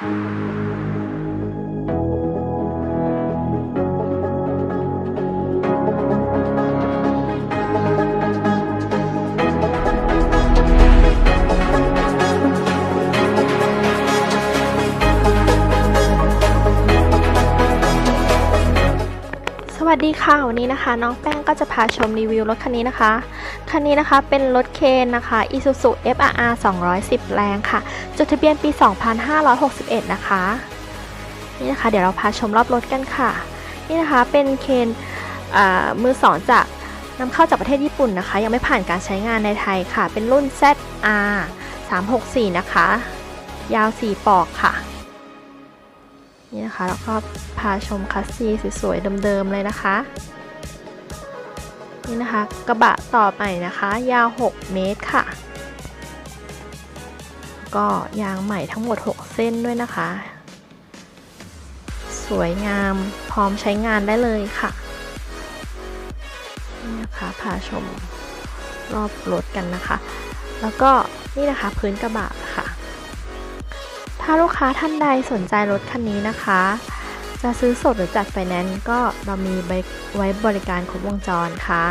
ส วัสดีค่ะ วันนี้นะคะ น้องแป้งก็จะพาชมรีวิวรถคันนี้นะคะ คันนี้นะคะเป็นรถเคนนะคะ Isuzu FRR 210 แรงค่ะ จดทะเบียนปี 2561 นะคะ นี่นะคะ เดี๋ยวเราพาชมรอบรถกันค่ะ นี่นะคะเป็นเคนมือสองจากนำเข้าจากประเทศญี่ปุ่นนะคะ ยังไม่ผ่านการใช้งานในไทยค่ะ เป็นรุ่น ZR 364 นะคะ ยาว 4 ปอกค่ะ นี่นะคะ แล้วก็พาชมคัสซีสวยๆเดิมๆเลยนะคะ นี่นะคะ กระบะต่อไปนะคะ ยาว 6 เมตรค่ะ ก็ยางใหม่ทั้งหมด 6 เส้นด้วยนะคะ สวยงามพร้อมใช้งานได้เลยค่ะ นี่นะคะพาชมรอบรถกันนะคะ แล้วก็นี่นะคะพื้นกระบะค่ะ ถ้าลูกค้าท่านใดสนใจรถคันนี้นะคะ จะซื้อสดหรือจัดไฟแนนซ์ก็เรามีไว้บริการครบวงจรค่ะ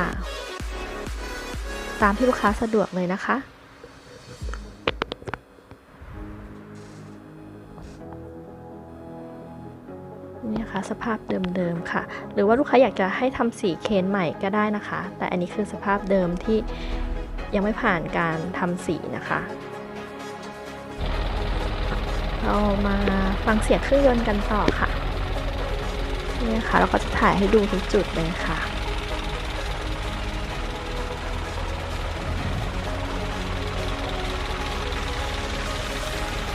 ตามที่ลูกค้าสะดวกเลยนะคะนี่นะคะสภาพเดิมๆค่ะ หรือว่าลูกค้าอยากจะให้ทำสีเคนใหม่ก็ได้นะคะ แต่อันนี้คือสภาพเดิมที่ยังไม่ผ่านการทำสีนะคะ เรามาฟังเสียงเครื่องยนต์กันต่อค่ะนี่ค่ะเราก็จะถ่ายให้ดูทุกจุดเลยค่ะ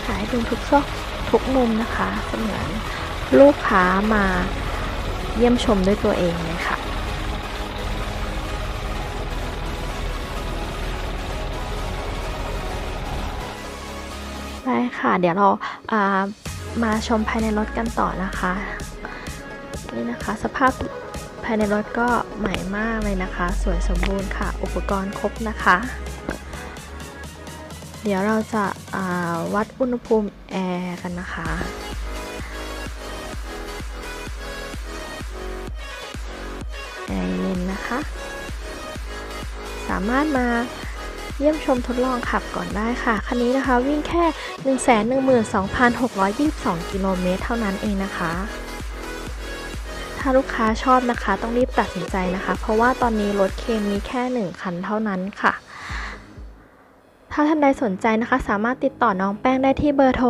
ถ่ายดูทุกซอกทุกมุมนะคะเสมือนลูกค้ามาเยี่ยมชมด้วยตัวเองเลยค่ะ ได้ค่ะ เดี๋ยวเราามาชมภายในรถกันต่อนะคะ นี่นะคะสภาพภายในรถก็ใหม่มากเลยนะคะ สวยสมบูรณ์ค่ะ อุปกรณ์ครบนะคะ เดี๋ยวเราจะาวัดอุณหภูมิแอร์กันนะคะแอร์เย็นนะคะ สามารถมา เยี่ยมชมทดลองขับก่อนได้ค่ะ คันนี้นะคะวิ่งแค่ 112,622 กิโลเมตรเท่านั้นเองนะคะ ถ้าลูกค้าชอบนะคะ ต้องรีบตัดสินใจนะคะ เพราะว่าตอนนี้รถเคมีแค่ 1 คันเท่านั้นค่ะถ้าท่านใดสนใจนะคะ สามารถติดต่อน้องแป้งได้ที่เบอร์โทร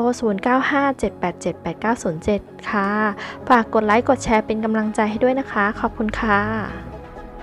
0957878907 ค่ะ ฝากกดไลค์กดแชร์เป็นกำลังใจให้ด้วยนะคะ ขอบคุณค่ะ